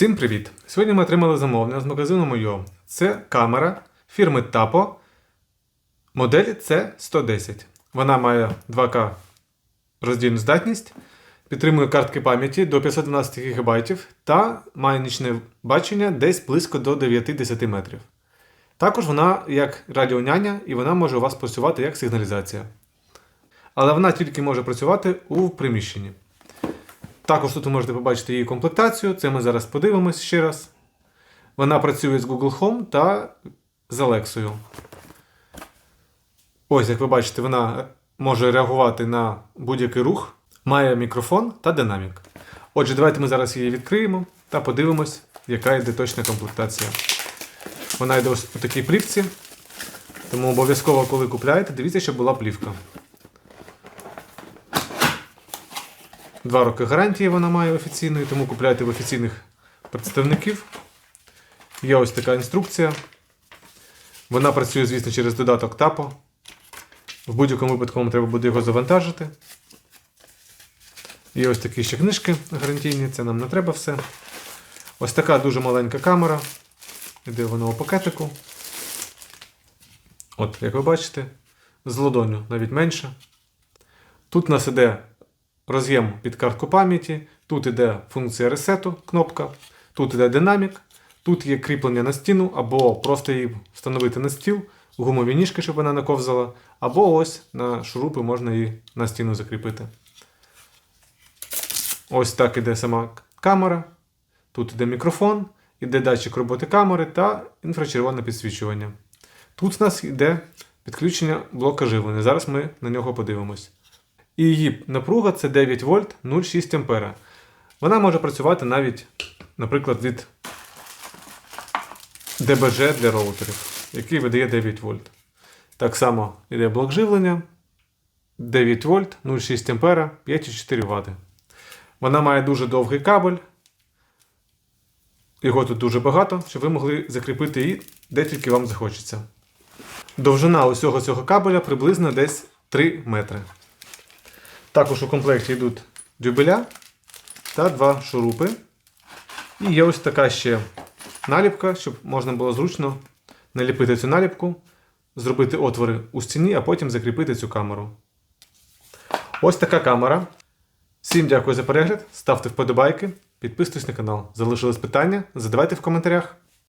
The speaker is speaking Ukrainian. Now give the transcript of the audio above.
Всім привіт! Сьогодні ми отримали замовлення з магазину Мойо. Це камера фірми Tapo модель C110. Вона має 2К роздільну здатність, підтримує картки пам'яті до 512 ГБ та має нічне бачення десь близько до 9-10 метрів. Також вона як радіоняня і вона може у вас працювати як сигналізація. Але вона тільки може працювати у приміщенні. Також тут ви можете побачити її комплектацію. Це ми зараз подивимось ще раз. Вона працює з Google Home та з Alexa. Ось, як ви бачите, вона може реагувати на будь-який рух, має мікрофон та динамік. Отже, давайте ми зараз її відкриємо та подивимось, яка йде точна комплектація. Вона йде ось у такій плівці. Тому обов'язково, коли купляєте, дивіться, щоб була плівка. Два роки гарантії вона має офіційної, тому купляйте в офіційних представників. Є ось така інструкція. Вона працює, звісно, через додаток Tapo. В будь-якому випадку вам треба буде його завантажити. Є ось такі ще книжки гарантійні, це нам не треба все. Ось така дуже маленька камера. Іде вона у пакетику. От, як ви бачите, з ладоню навіть менше. Тут у нас іде роз'єм під картку пам'яті, тут іде функція ресету, кнопка, тут іде динамік, тут є кріплення на стіну, або просто її встановити на стіл, гумові ніжки, щоб вона не ковзала, або ось на шурупи можна її на стіну закріпити. Ось так іде сама камера. Тут іде мікрофон, іде датчик роботи камери та інфрачервоне підсвічування. Тут у нас йде підключення блока живлення. Зараз ми на нього подивимось. І її напруга це 9 вольт 0,6 ампера. Вона може працювати навіть, наприклад, від ДБЖ для роутерів, який видає 9 вольт. Так само йде блок живлення 9 вольт 0,6 ампера 5,4 Вт. Вона має дуже довгий кабель. Його тут дуже багато, щоб ви могли закріпити її де тільки вам захочеться. Довжина усього цього кабеля приблизно десь 3 метри. Також у комплекті йдуть дюбеля та два шурупи. І є ось така ще наліпка, щоб можна було зручно наліпити цю наліпку, зробити отвори у стіні, а потім закріпити цю камеру. Ось така камера. Всім дякую за перегляд. Ставте вподобайки, підписуйтесь на канал. Залишились питання? Задавайте в коментарях.